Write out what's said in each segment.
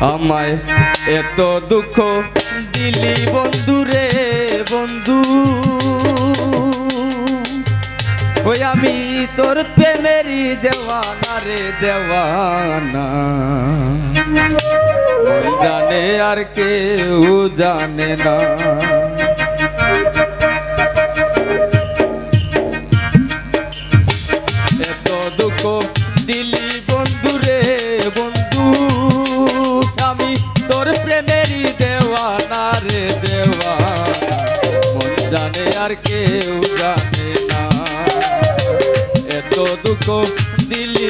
আমায় এত দুঃখ দিলি বন্ধু রে বন্ধু। ওই আমি তোর প্রেমেরই দেওয়ানা রে দেওয়ানা। ওই জানে আর কেউ জানে না। আর কেউ জানে না। এত দুঃখ দিলি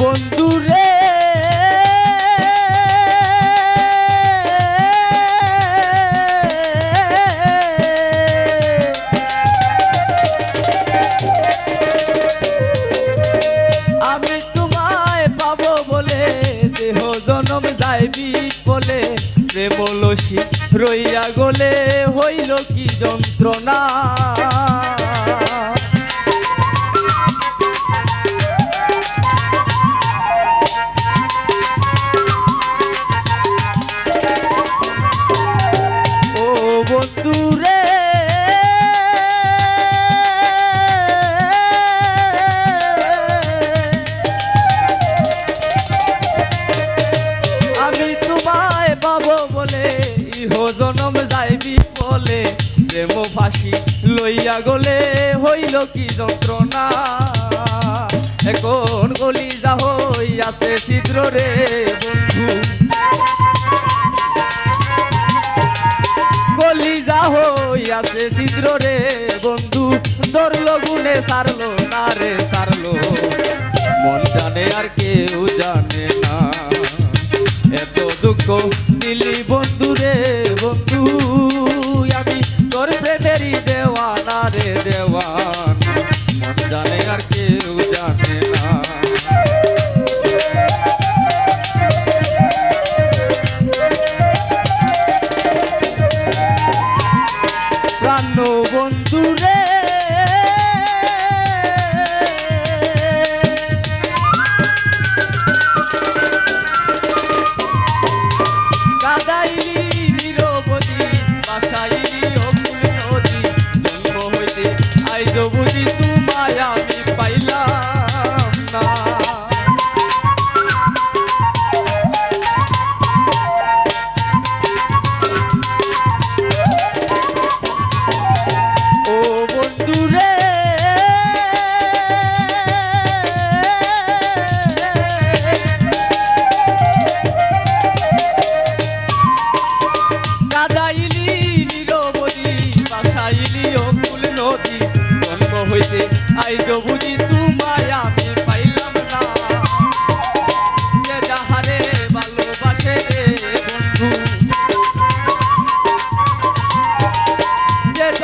বন্ধু রে। আমি তোমায় পাবো বলে দেহ জনম যাইবি বলে, প্রেমলসী রইয়া গলে হইল কি যন্ত্রণা? যাইবি বলে প্রেম ফাঁসি লইয়া গলে হইল কি যন্ত্রণা? এখন গলি যা হইয়াছে ছিদ্র রে বন্ধু। কলিজা হইয়াছে ছিদ্র রে বন্ধু। ধরলো গুনে, সারলো না রে, সারলো। মন জানে আর কেউ জানে না। এত দুঃখ দিলি বন্ধু রে বন্ধু। আমি তোর প্রেমেরই দেওয়ানা রে দেওয়ান।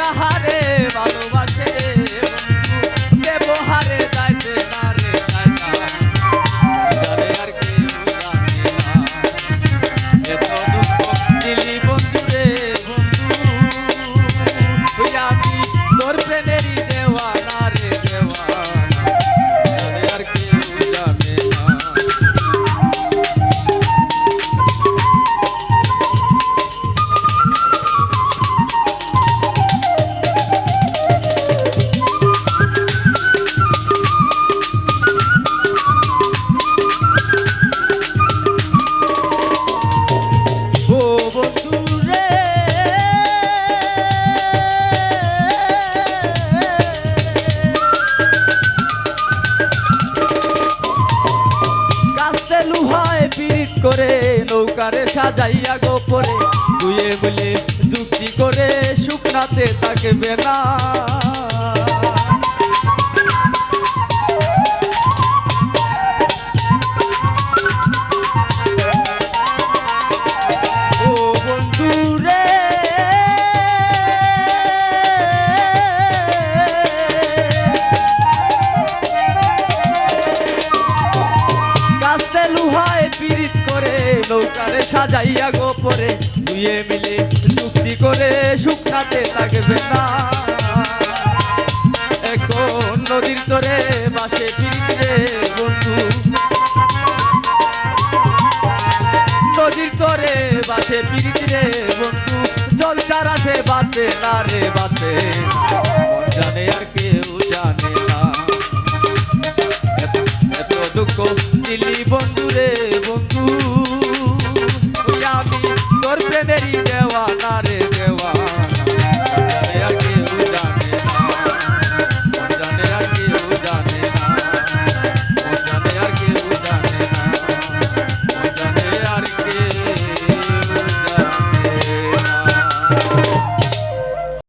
যাহারে সাজাইয়া গোপরে দুয়ে মিলে যুক্তি করে শুকনাতে থাকবে না। সাজাইয়া গোপরে, দুয়ে মিলে চুক্তি করে শুকনাতে লাগবে না। এখন নদীর তরে বাসে ফিরবে বন্ধু। নদীর তরে বাসে ফিরবে বন্ধু। জল চারাতে বাঁচে না রে বাঁচে। জানে আর কেউ জানে না।